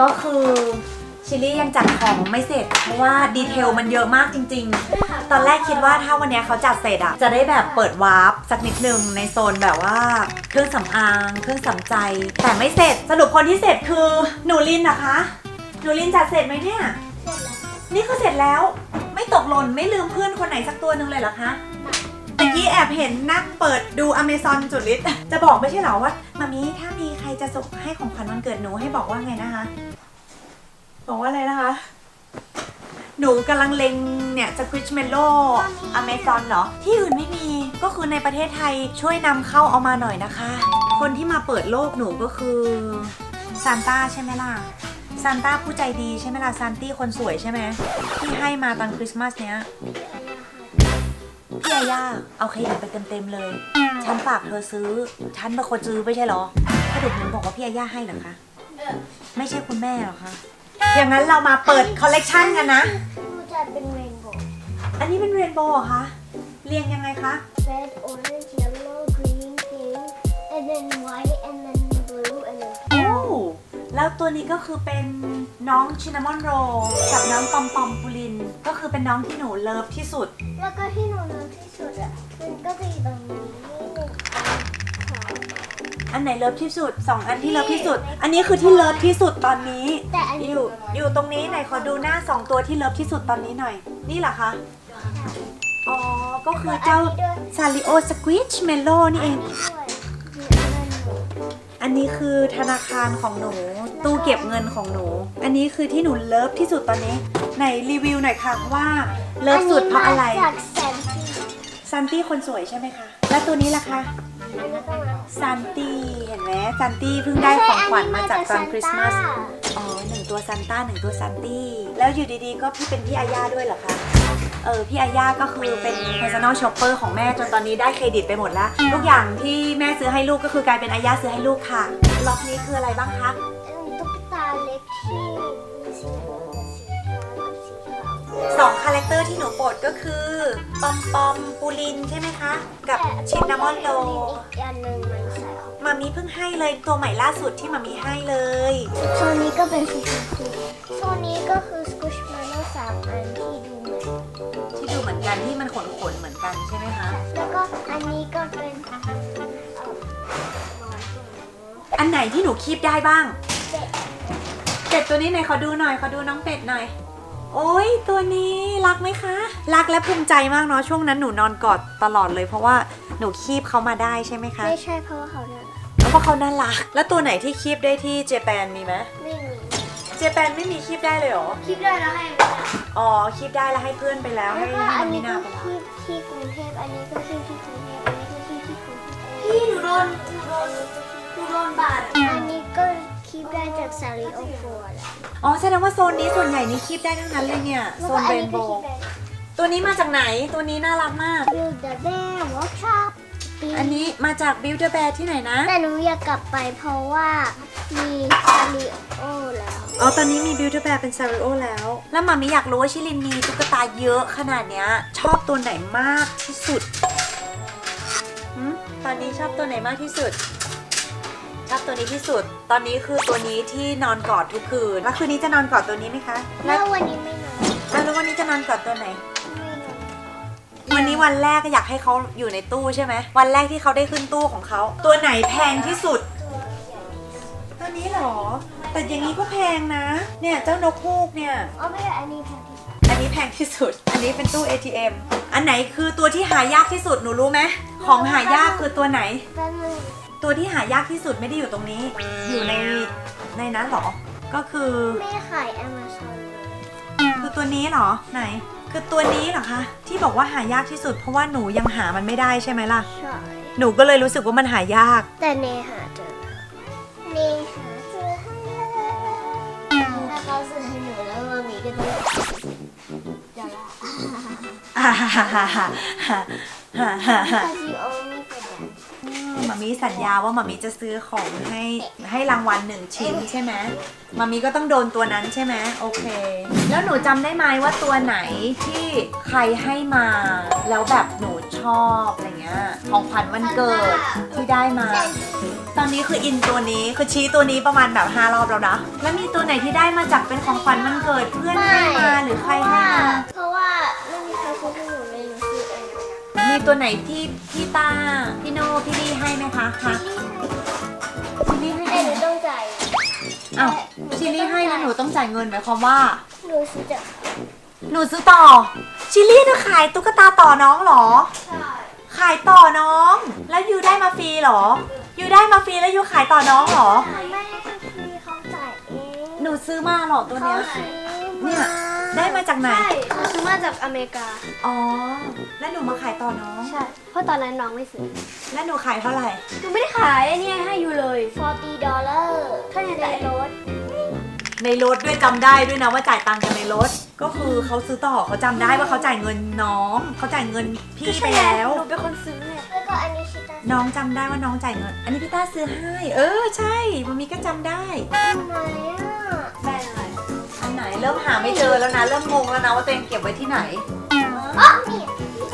ก็คือชิลลี่ยังจัดของไม่เสร็จ เพราะว่าดีเทลมันเยอะมากจริง ๆ ตอนแรกคิดว่าถ้าวันเนี้ยเขาจัดเสร็จอะจะได้แบบเปิดวาร์ปสักนิดนึงในโซนแบบว่าเครื่องสำอาง เครื่องสำใจ แต่ไม่เสร็จสรุปคนที่เสร็จคือหนูลินนะคะหนูลินจัดเสร็จไหมเนี่ยนี่คือเสร็จแล้ว ไม่ตกหล่นไม่ลืมเพื่อนคนไหนสักตัวหนึ่งเลยเหรอคะ ตะกี้แอบเห็นนั่งเปิดดูอเมซอนจุดลิศจะบอกไม่ใช่เหรอว่ามามีถ้ามีใครจะส่งให้ของขวัญวันเกิดหนูให้บอกว่าไงนะคะ บอกว่าอะไรนะคะ หนูกำลังเล็งเนี่ยสคริชเมโลอเมซอนเหรอ ที่อื่นไม่มีก็คือในประเทศไทยช่วยนำเข้าเอามาหน่อยนะคะ คนที่มาเปิดโลกหนูก็คือซานต้าใช่ไหมล่ะซานต้าผู้ใจดีใช่ไหมล่ะซานตี้คนสวยใช่ไหมที่ให้มาตอนคริสต์มาสเนี้ย พี่ยาย่าเอาเครดิตไปเต็มๆเลย ฉันฝากเธอซื้อ ฉันเป็นคนซื้อไม่ใช่เหรอถ้าเด็กหนูบอกว่าพี่ยาย่าให้เหรอคะ ไม่ใช่คุณแม่เหรอคะ อย่างนั้นเรามาเปิดคอลเลกชันกันนะ มันจะเป็นเรนโบว์ อันนี้เป็นเรนโบว์เหรอคะ เรียงยังไงคะ red orange yellow green pink and then white and then blue and then โอ้ แล้วตัวนี้ก็คือเป็น น้องชินนามอนโรกับน้องปอมปอมปูลิน ก็คือเป็นน้องที่หนูเลิฟที่สุด แล้วก็ที่หนูเลือกที่สุดอะมันก็จะอยู่ตรงนี้นี่หนึ่งอันสองอันไหนเลิฟที่สุดสองอันที่เลิฟที่สุด อันนี้คือที่เลิฟที่สุดตอนนี้ แต่อันนี้อยู่อยู่ตรงนี้ไหนขอดูหน้าสองตัวที่เลิฟที่สุดตอนนี้หน่อย นี่เหรอคะ อ๋อ ก็คือเจ้าซาริโอสควิชเมโลนี่เอง ด้วยมีอันนั้นหนู อันนี้คือธนาคารของหนู ตู้เก็บเงินของหนู อันนี้คือที่หนูเลิฟที่สุดตอนนี้ไหนรีวิวหน่อยค่ะว่าเลิฟสุดเพราะอะไรนนี้มาจากแซนตี้ซันตี้คนสวยใช่ไหมคะและตัวนี้ล่ะคะอันนี้ก็มาซันตี้เห็นไหมซันตี้เพิ่งได้ของขวัญมาจากตอนคริสต์มาส อ๋อหนึ่ง ตัวซันต้าหนึ่งตัวซันตี้แล้วอยู่ดีๆ ก็พี่เป็นพี่อาญาด้วยเหรอคะเออพี่อาญาก็คือเป็น personal shopper ของแม่จนตอนนี้ได้เครดิตไปหมดแล้วทุกอย่างที่แม่ซื้อให้ลูกก็คือกลายเป็นอาญาซื้อให้ลูกค่ะล็อกนี้คืออะไรบ้างคะตุ๊กตาเล็กที่มีสีเหลืองสีฟ้ากับสีขาวสองคาแรคเตอร์ที่หนูโปรดก็คือปอมปอมปูลินใช่ไหมคะ กับชินนามอนโลอีกอันหนึ่งมันใส่ของ มามีเพิ่งให้เลยตัวใหม่ล่าสุดที่มามีให้เลยโซนนี้ก็เป็นสีชมพูโซนนี้ก็คือสกูชมาโลสามอันที่ดูเหมือนที่ดูเหมือนกันที่มันขนขนๆเหมือนกันใช่ไหมคะ แล้วก็อันนี้ก็เป็นเอ่ออันไหนที่หนูคีบได้บ้างเป็ดเป็ดตัวนี้ไหนขอดูหน่อยขอดูน้องเป็ดหน่อย โอ้ยตัวนี้รักไหมคะ รักและภูมิใจมากเนาะช่วงนั้นหนูนอนกอดตลอดเลย เพราะว่าหนูคีบเขามาได้ใช่ไหมคะ ไม่ใช่เพราะว่าเขาเนี่ย เพราะเขาน่ารัก แล้วตัวไหนที่คีบได้ที่เจแปนมีไหมไม่มีเจแปนไม่มีคีบได้เลยเหรอ คลิปได้แล้วให้อ๋อคีบได้แล้วให้เพื่อนไปแล้วแล้ให้วก็ให้อัน้นองนี้มิก็นาไปแล้วที่ที่กรุงเทพอันนี้ก็ที่ที่กรุงเทพอันนี้ก็ที่ที่กรุงเทพพี่หนูโดนหนูโดนหนูโดนบาดอันนี้ก็คลิปได้จากซาริโอโฟร์แหละอ๋อแสดงว่าโซนนี้ส่วนใหญ่นี่คีบได้ทั้งนั้นเลยเนี่ยแล้วโซก็นอันเรนี้นโบก็คลิปว์ได้ตัวนี้มาจากไหนตัวนี้น่ารักมาก Build the Bear Workshop อันนี้มาจาก Build a Bear ที่ไหนนะ แต่หนูอยากกลับไปเพราะว่ามีซาริโอแล้ว อ๋อ ตอนนี้มี Build a Bear เป็นซาริโอแล้ว แล้วมามิอยากรู้ว่าชิลินมีตุ๊กตาเยอะขนาดเนี้ย ชอบตัวไหนมากที่สุดหืมตอนนี้ชอบตัวไหนมากที่สุด ชอบตัวนี้ที่สุด ตอนนี้คือตัวนี้ที่นอนกอดทุกคืน แล้วคืนนี้จะนอนกอดตัวนี้ไหมคะ แล้แล้วววันนี้ไม่นอนแล้ววันนี้จะนอนกอดตัวไหนไม่นอน วันนี้วันแรกก็อยากให้เขาอยู่ในตู้ใช่ไหม วันแรกที่เขาได้ขึ้นตู้ของเขา ตัวไหนแพงที่สุด ตัวนี้เหรอ แต่อย่างนี้ก็แพงนะ เนี่ยเจ้านกฮูกเนี่ย อ๋อไม่ใช่อันนี้แพงที่สุดอันนี้แพงที่สุด อันนี้เป็นตู้ ATM อันไหนคือตัวที่หายากที่สุดหนูรู้ไหมของหายากคือตัวไหน แป๊บนึงตัวที่หายากที่สุดไม่ได้อยู่ตรงนี้ อยู่ในในนั้นเหรอ ก็คือ ไม่ขาย Amazon คือตัวนี้เหรอไหน คือตัวนี้เหรอคะ ที่บอกว่าหายากที่สุด เพราะว่าหนูยังหามันไม่ได้ใช่ไหมล่ะ ใช่ หนูก็เลยรู้สึกว่ามันหายาก แต่เนหาเจอแล้วเนหาเจอให้แล้วถ้าเขาซื้อให้หนูแล้วมามีก็ต้องเดี๋ยวละอ่าฮ่าฮ่าฮ่าฮ่าฮ่าฮ่าฮ่า มามีสัญญาว่ามามีจะซื้อของให้ให้รางวัลหนึ่งชิ้นใช่ไหมมามีก็ต้องโดนตัวนั้นใช่ไหมโอเค แล้วหนูจำได้ไหมว่าตัวไหนที่ใครให้มา แล้วแบบหนูชอบอะไรเงี้ยของขวัญวันเกิดที่ได้มาแต่ตอนนี้คืออินตัวนี้คือชี้ตัวนี้ประมาณแบบห้ารอบแล้วนะแล้วมีตัวไหนที่ได้มาจากเป็นของขวัญวันเกิดเพื่อนให้มาหรือใครให้มาเพ มีตัวไหนที่พี่ตาพี่โนพี่ลี่ให้ไหมคะคะชิลลี่ให้แต่หนูต้องจ่ายอ้าวชิลลี่ให้แล้วหนูต้องจ่ายเงินหมายความว่า หนูซื้อจากหนูซื้อต่อ ชิลลี่เธอขายตุ๊กตาต่อน้องเหรอ ใช่ขายต่อน้อง แล้วยูได้มาฟรีเหรอยูได้มาฟรีแล้วยูขายต่อน้องเหรอ ไม่ให้พี่เขาจ่ายเอง หนูซื้อมาเหรอตัวเขาเนี้ย ซื้อเนี่มาย ได้มาจากไหน ใช่เขาซื้อมาจากอเมริกา อ๋อ แล้วหนูมาขายต่อน้อง ใช่ เพราะตอนนั้นน้องไม่ซื้อแล้วหนูขายเท่าไหร่ หนูไม่ได้ขายไอ้นี่ให้อยู่เลย 40ดอลลาร์ถ้าในแต่รถในรถด้วยจำได้ด้วยนะว่าจ่ายตังค์กันในรถ ก็คือเขาซื้อต่อเขาจำได้ว่าเขาจ่ายเงินน้องเขาจ่ายเงินพี่ไปแล้ว หนูเป็นคนซื้อเนี่ยแล้วก็อันนี้ชิตาน้องจำได้ว่าน้องจ่ายเงิน อันนี้พี่ต้าซื้อให้ เออใช่มามีก็จำได้ ทำไมอะแบรนด์อะไรอัน ไหนเริ่มหาไม่เจอแล้วนะเริ่มงงแล้วนะว่าตัวเองเก็บไว้ที่ไหนอ๋อนี่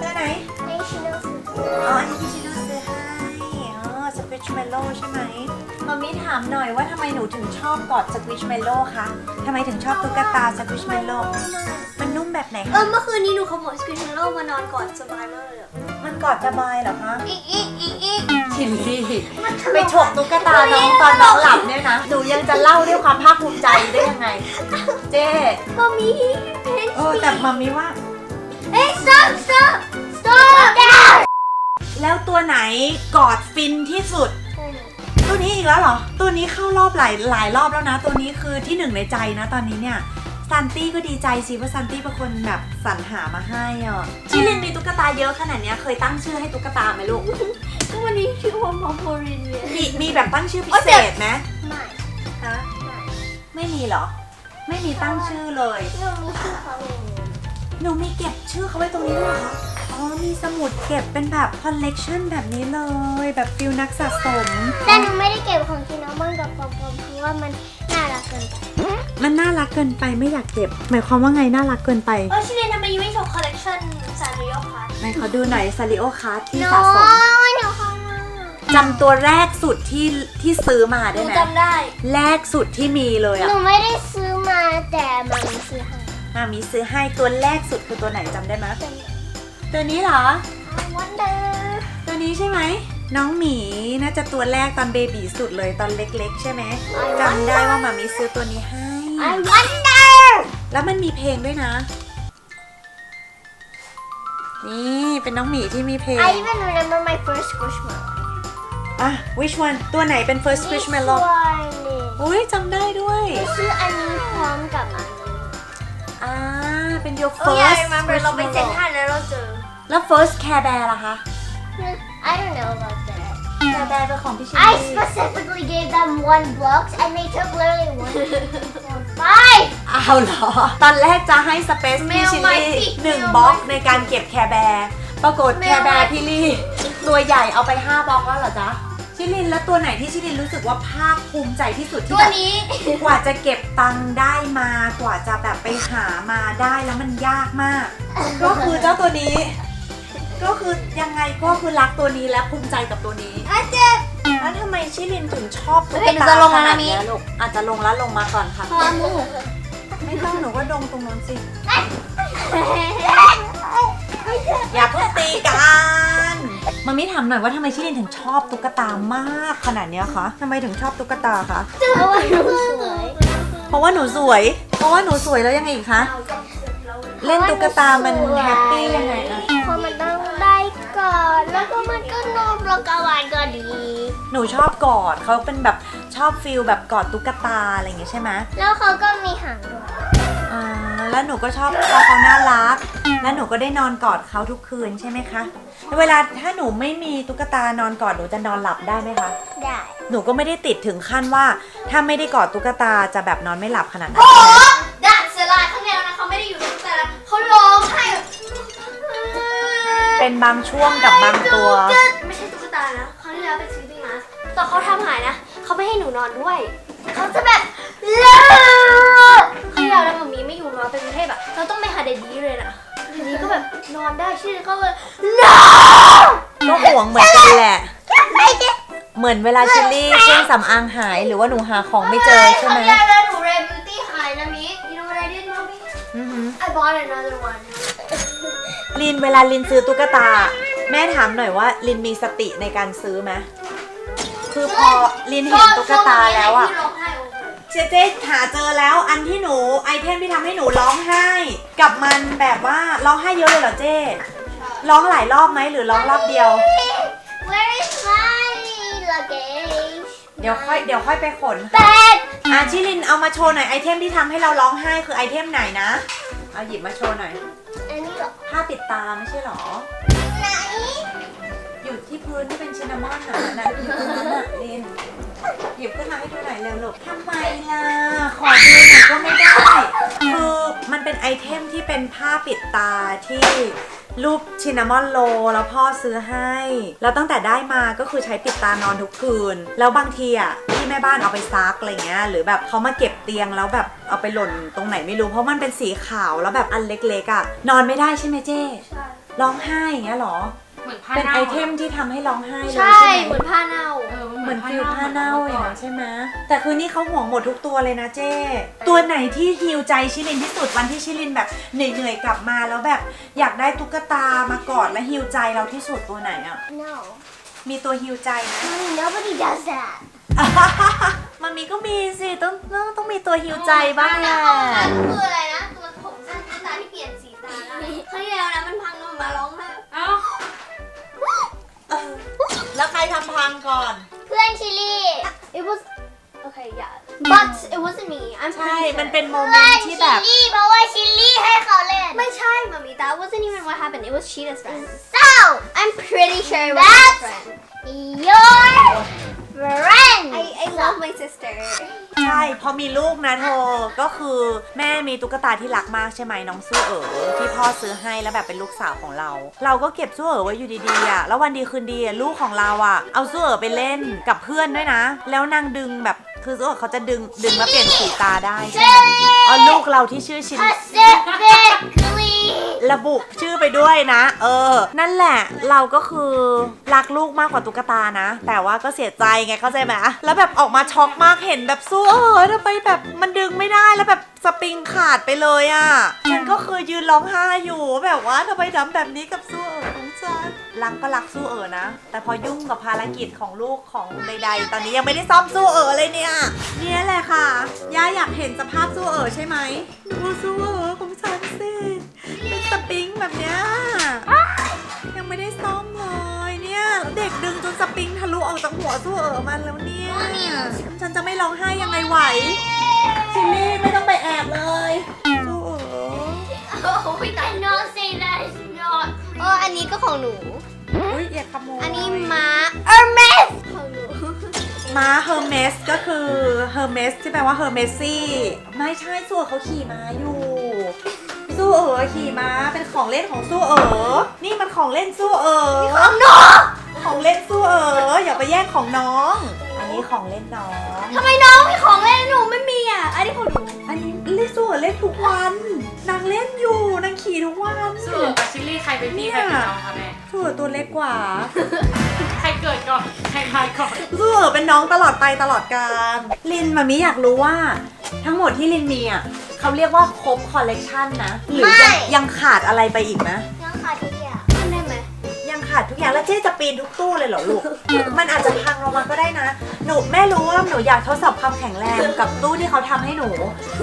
เจอไหนในชิโนซื้ออ๋ออันนี้พี่ชิโนซื้อให้อ๋อสควิชเมลโล่ใช่ไหมมามีถามหน่อยว่าทำไมหนูถึงชอบกอดสควิชเมลโล่คะทำไมถึงชอบตุ๊กตาสควิชเมลโล่มันนุ่มแบบไหนเอคะอเมื่อคืนนี้หนูขโมยสกินเทโลมานอนก่อนสบายมากเลยอะมันกอดสบายเหรอคะอีกอีกอีกอีกชิลลี่ไปฉกตุ๊กตาน้องตอนน้องหลับเนี่ยนะหนูยังจะเล่าด้วยความภาคภูมิใจได้ยังไง เจ๊ก็มีเพนเออแต่มามีว่า เอ้ย stop stop stop แล้วตัวไหนกอดฟินที่สุด ตัวนี้อีกแล้วเหรอ ตัวนี้เข้ารอบหลายหลายรอบแล้วนะ ตัวนี้คือที่หนึ่งในใจนะตอนนี้เนี่ยซันตี้ก็ดีใจสิว่าซันตี้เป็นคนแบบสรรหามาให้อะชิลินมีตุ๊กตาเยอะขนาดเนี้ยเคยตั้งชื่อให้ตุ๊กตาไหมลูก ก็วันนี้ชื่อว่าพอมโพรินเนี่ยมีมีแบบตั้งชื่อพิเศษไหมไม่ฮะไม่มีเหรอ ไม่มีตั้งชื่อเลย หนูมีชื่อเขาเองหนูมีเก็บชื่อเขาไว้ตรงนี้ด้วยเหรอคะอ๋อมีสมุดเก็บเป็นแบบคอลเลกชันแบบนี้เลย แบบฟิลนักสะสม แต่หนูไม่ได้เก็บของชิโนบ้างกับปอมปอมเพราะว่ามันน่ารักเกินไปมันน่ารักเกินไปไม่อยากเก็บ หมายความว่าไงน่ารักเกินไปเออชิเลนทำไมยังไม่โชว์คอลเลกชันซานริโอคะไหนขอดูหน่อยซาริโอคาร์ที่น้สะอสมยหนูเข้ามาจำตัวแรกสุดที่ที่ซื้อมาหได้นูไหมจำได้ แรกสุดที่มีเลยหอะนูไม่ได้ซื้อ มาแต่มันซื้อให้มามีซื้อให้ตัวแรกสุดคือตัวไหนจำได้ไหมตัวนี้เหรอ I wonder ตัวนี้ใช่ไหม น้องหมีน่าจะตัวแรกตอนเบบีสุดเลยตอนเล็กๆ ใช่ไหมจำได้ว่ามามีซื้อตัวนี้ให้ I wonder แล้วมันมีเพลงด้วยนะ นี่เป็นน้องหมีที่มีเพลง I even remember my first squishmallow อะ which one ตัวไหนเป็น first squishmallow This one นี่อุ้ยจำได้ด้วยหนูซื้ออันนี้พร้อมกับอันนี้อ่าเป็น your โอ้ first ย I remember เราไปเซ็นทรั squishmallow ลแล้วเราเจอ แล้ว first care bear ล่ะคะ I don't know about that care bear เป็นของพี่ชิล I ลี่ specifically gave them one box and they took literally one four, five อ้าวเหรอ ตอนแรกจะให้สเปซพี่ Mail ชิล my ลี่ feet หนึ่ง Mail บล็อก my ในการเก็บแคร์แบร์ ปรากฏ Mail แคร์แบร์ my พี่ลี่ตัวใหญ่เอาไป5บล็อกแล้วเหรอจ๊ะชิลินแล้วตัวไหนที่ชิลินรู้สึกว่าภาคภูมิใจที่สุดที่ตัวแบบนี้ กว่าจะเก็บตังค์ได้มากว่าจะแบบไปหามาได้แล้วมันยากมาก ก็คือเจ้าตัวนี้ ก็คือยังไงก็คือรักตัวนี้และภูมิใจกับตัวนี้อาเจ็บ แล้วทำไมชิลินถึงชอบตุ๊กเฮ้ยหนูตาจะลงขแล้วนะนาดมิเนี้ยลูกอาจจะลงแล้วลงมาก่อนค่ะ พอมูไม่ต้องหนูก็ดงตรงนั้นสิ อย่าเพิ่งตีกันมามิถามหน่อยว่าทำไมชิลินถึงชอบตุ๊กตามากขนาดเนี้ยคะทำไมถึงชอบตุ๊กตาคะ เพราะว่าหนูสวยเพราะว่าหนูสวย เพราะว่าหนูสวยแล้วยังไงอีกคะ เล่นตุ๊กตามันแฮปปี้ยังไงอะเพราะมันต้องได้ก่อน แล้วก็มันก็นมแล้วก็หวานก็ดี หนูชอบกอดเขาเป็นแบบชอบฟิลแบบกอดตุ๊กตาอะไรอย่างงี้ใช่ไหมแล้วเขาก็มีหางด้วยอ่า แล้วหนูก็ชอบพอเขาน่ารัก แล้วหนูก็ได้นอนกอดเขาทุกคืนใช่ไหมคะ เวลาถ้าหนูไม่มีตุ๊กตานอนกอดหนูจะนอนหลับได้ไหมคะ ได้ หนูก็ไม่ได้ติดถึงขั้นว่า ถ้าไม่ได้กอดตุ๊กตาจะแบบนอนไม่หลับขนาดนั้น โอ้ดัดเสียลายข้างในแล้วนะเขาไม่ได้อยู่ในแต่ละเขาร้องไห้แบบเป็นบางช่วงกับบางตัวไม่ใช่ตุ๊กตานะครั้งที่แล้วเป็น sleeping mask ตอนเขาทำหายนะเขาไม่ให้หนูนอนด้วยเขาจะแบบเลิกครั้งที่ แล้วแล้วมัมมี่ไม่อยู่นอนเป็นกรุงเทพอะเราต้องไปหาเดดดี้เลยนะเดดดี้ก็แบบนอนได้ชื่อเขาเลยเลิกก็ห่วงเหมือนกันแหละไม่ได้โมเหมือนเวลาชิลลี่เครื่องสำอางหายหรือว่าหนูหาของไม่เจอใช่ไหมเขาเรียกว่าหนูเรนบิวตี้หายนะมิก you know what I did mommy อือหือ I bought another one ลินเวลาลินซื้อตุ๊กตา แม่ถามหน่อยว่าลินมีสติในการซื้อไหมคือพอลินเห็นตุ๊กตาแล้วอะ ที่ร้องไห้โอ เคเจ๊เจ๊หาเจอแล้วอันที่หนูไอเทมที่ทำให้หนูร้องไห้กับมันแบบว่าร้องไห้เยอะเลยเหรอเจ๊ร้องหลายรอบไหมหรือร้องรอบเดียว Where is my luggage เดี๋ยวค่อยเดี๋ยวค่อยไปขนแปดอะชิลินเอามาโชว์หน่อยไอเทมที่ทำให้เราร้องไห้คือไอเทมไหนนะ เอาหยิบมาโชว์หน่อยอันนี้เหรอผ้าปิดตาไม่ใช่เหรอ ไหนอยู่ที่พื้นที่เป็นชินนามอนน่ะนั่นอยู่ตรงนั้นน่ะลิน หยิบขึ้นมาให้ดูหน่อยเร็วลูกทำไมล่ะ ขอดูหน่อยก็ไม่ได้ คือมันเป็นไอเทมที่เป็นผ้าปิดตาที่รูปชินามอนโลแล้วพ่อซื้อให้ แล้วตั้งแต่ได้มาก็คือใช้ปิดตานอนทุกคืน แล้วบางทีอะที่แม่บ้านเอาไปซักอะไรเงี้ย หรือแบบเขามาเก็บเตียงแล้วแบบเอาไปหล่นตรงไหนไม่รู้ เพราะมันเป็นสีขาวแล้วแบบอันเล็กๆอะ นอนไม่ได้ใช่ไหมเจ้ใช่ร้องไห้อย่างเงี้ยหรอ เหมือนผ้าเป็นเน่าไอเทมที่ทำให้ร้องไห้เลยใช่ ใช่ไหเหมืมอนผ้าเน่า เออเหมือนฟิลผ้าเน่าอย่างนั้นใช่ใช่ไหมแต่คือนี่เขาห่วงหมดทุกตัวเลยนะเจ้ตัวไหนที่ฮิวใจชิลินที่สุดวันที่ชิลินแบบเหนื่อยๆกลับมาแล้วแบบอยากได้ตุ๊กตามากอดและฮิวใจเราที่สุดตัวไหนอะ No มีตัวฮิวใจไหม Mommy nobody does that มันมีก็มีสิต้องต้องต้องมีตัวฮิวใจบ้างแหละคืออะไรนะ ตัวผมสั้นตุ๊กตาที่เปลี่ยนสีตาได้ครั้งที่แล้วนะมันพังลงมาร้องไห้ แล้วใครทำพังก่อน เพื่อนชิลลี่ it was okay yeah but it wasn't me I'm ใช่ pretty sure มันเป็นโมเมเพื่นอนต์ชิที่ลแบบลี่เพราะว่าชิลลี่ให้เขาเล่น ไม่ใช่มามี that wasn't even what happened it was Cheetah's friend So I'm pretty sure it was his That's- friend your friend I I love my sister ใช่ พอมีลูกนะเธอ ก็คือแม่มีตุ๊กตาที่รักมากใช่ไหมน้องสู้เอ๋อที่พ่อซื้อให้แล้วแบบเป็นลูกสาวของเรา เราก็เก็บสู้เอ๋อไว้อยู่ดีๆอะแล้ววันดีคืนดีอะลูกของเราอะ เอาสู้เอ๋อไปเล่นกับเพื่อนด้วยนะ แล้วนางดึงแบบคือสู้เอ๋อเขาจะดึงดึงแล้วเปลี่ยนสีตาได้ใช่ไหมเอาลูกเราที่ชื่อชิน Pacifically ระบุชื่อไปด้วยนะ เออ นั่นแหละเราก็คือรักลูกมากกว่าตุ๊กตานะ แต่ว่าก็เสียใจไงเข้าใจไหมแล้วแบบออกมาช็อกมากเห็นแบบสู้เออทำไมแบบมันดึงไม่ได้แล้วแบบสปริงขาดไปเลยอะ่ะฉันก็คือยืนร้องไห้อยู่แบบว่าทำไมทำแบบนี้กับสู้เอ๋อของฉันรักก็รักสู้เอ๋อนะ แต่พอยุ่งกับภารกิจของลูกของใด ๆ ตอนนี้ยังไม่ได้ซ่อมสู้เอ๋อเลยเนี่ยเนี่ยแหละค่ะย่าอยากเห็นสภาพสู้เอ๋อใช่ไหมดูสู้เอ๋อของฉันสิ เป็นสปริงแบบเนี้ยยังไม่ได้ซ่อมเลยเนี่ยเด็กดึงจนสปริงทะลุออกจากหัวสู้เอ๋อมันแล้วเนี่ยฉันจะไม่ร้องไห้ยังไงไหวชิลลี่ไม่ต้องไปแอบเลยสู้เอ๋อ oh we cannot say that it's not เอออันนี้ก็ของหนู อุ้ยอย่าขโมยอันนี้ม้า Hermes ของหนู ม้าเฮอร์เมสก็คือเฮอร์เมสที่แปลว่าเฮอร์เมซี่ ไม่ใช่สู้เอ๋อเขาขี่ม้าอยู่ สู้เอ๋อขี่ม้าเป็นของเล่นของสู้เอ๋อนี่มันของเล่นสู้เอ๋อของหนูของเล่นสู้เอ๋ออย่าไปแย่งของน้อง อันนี้ของเล่นน้องทำไมน้องมีของเล่นหนูไม่มีอะอันนี้ของหนูอันนี้เล่นสู้เอ๋อเล่นทุกวันนางเล่นอยู่นางขี่ทุกวันสรุปกับชิลลี่ใครเป็นพี่ใครเป็นน้องคะแม่สู้เอ๋อตัวเล็กกว่า ใครเกิดก่อนใครตายก่อนสู้เอ๋อเป็นน้องตลอดไปตลอดกาลลินมามิอยากรู้ว่า ทั้งหมดที่ลินมีอะ เขาเรียกว่าครบคอลเลกชันนะ หรือยังไม่ ยังขาดอะไรไปอีกไหมยังขาดทุกอย่างได้ไหมยังขาดทุกอย่างแล้วเจ๊จะปีนทุกตู้เลยเหรอลูก มันอาจจะพังลงมาก็ได้นะ หนูแม่รู้ว่าหนูอยากทดสอบความแข็งแรงกับตู้ที่เขาทำให้หนู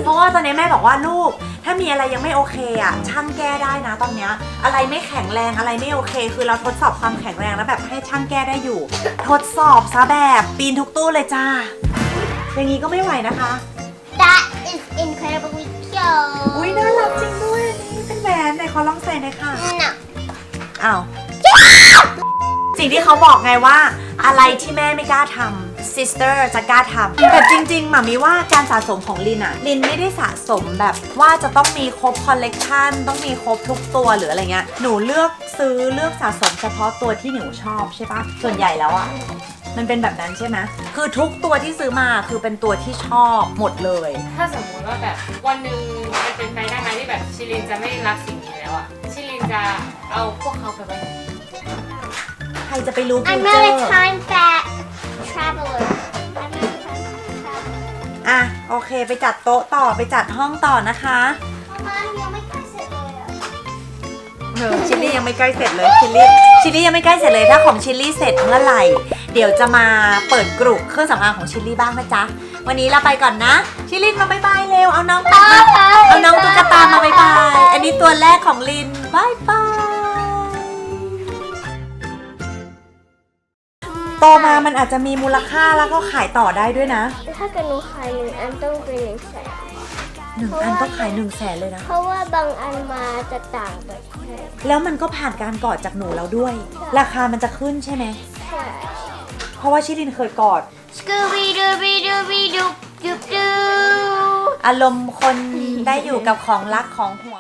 เพราะว่าตอนนี้แม่บอกว่าลูก ถ้ามีอะไรยังไม่โอเคอะช่างแก้ได้นะตอนเนี้ยอะไรไม่แข็งแรงอะไรไม่โอเค คือเราทดสอบความแข็งแรงแล้วแบบให้ช่างแก้ได้อยู่ ทดสอบซะแบบปีนทุกตู้เลยจ้าอย่างนี้ก็ไม่ไหวนะคะ That is incredibly cute อุ้ยน่ารักจริงด้วยอันนี้เป็นแหวนไหนขอลองใส่หน่อยค่ะ No อ้าวสิ่งที่เขาบอกไงว่า อะไรที่แม่ไม่กล้าทำ sister จะกล้าทำแต่จริงๆหมามีว่าการสะสมของลินอะลินไม่ได้สะสมแบบว่าจะต้องมีครบคอลเลกชันต้องมีครบทุกตัวหรืออะไรเงี้ยหนูเลือกซื้อเลือกสะสมเฉพาะตัวที่หนูชอบใช่ปะส่วนใหญ่แล้วอะ มันเป็นแบบนั้นใช่ไหมคือทุกตัวที่ซื้อมาคือเป็นตัวที่ชอบหมดเลย ถ้าสมมุติว่าแบบวันหนึ่งมันเป็นไปได้ไหมที่แบบชิลินจะไม่รักสิ่งนี้แล้วอะชิลินจะเอาพวกเขาไปไว้ไหนใครจะไปรู้ฟิ I'm วเจอ gonna ร์ time back traveler I'm a traveler อะโอเค ไปจัดโต๊ะต่อไปจัดห้องต่อนะคะประมาณยังไม่ใกล้เสร็จเลยอะเออชิลลี่ยังไม่ใกล้เสร็จเลยชิลลี่ชิลลี่ยังไม่ใกล้เสร็จเลยถ้าของชิลลี่เสร็จเมื่อไหร่ เดี๋ยวจะมาเปิดกลุ่เครื่องสำอางของชิลลี่บ้างนะจ๊ะ วันนี้เราไปก่อนนะ ชิลลี่มาบายบายเร็ว เอาน้องไปมาเอาน้องตุ๊กตามาบายบาย อันนี้ตัวแรกของลินบายบายโตมามันอาจจะมีมูลค่าแล้วก็ขายต่อได้ด้วยนะ ถ้าเกิดหนูขายหนึ่งอันต้องเป็นหนึ่งแสนหนึ่งอันต้องขายหนึ่งแสนเลยนะ เพราะว่าบางอันมาจะต่างประเทศแล้วมันก็ผ่านการกอดจากหนูแล้วด้วย ราคามันจะขึ้นใช่ไหมใช่ เพราะว่าชิลินเคยกอด สกูบี้ดูบี้ดูบี้ดูดูดู อารมณ์คนได้อยู่กับของรักของห่วง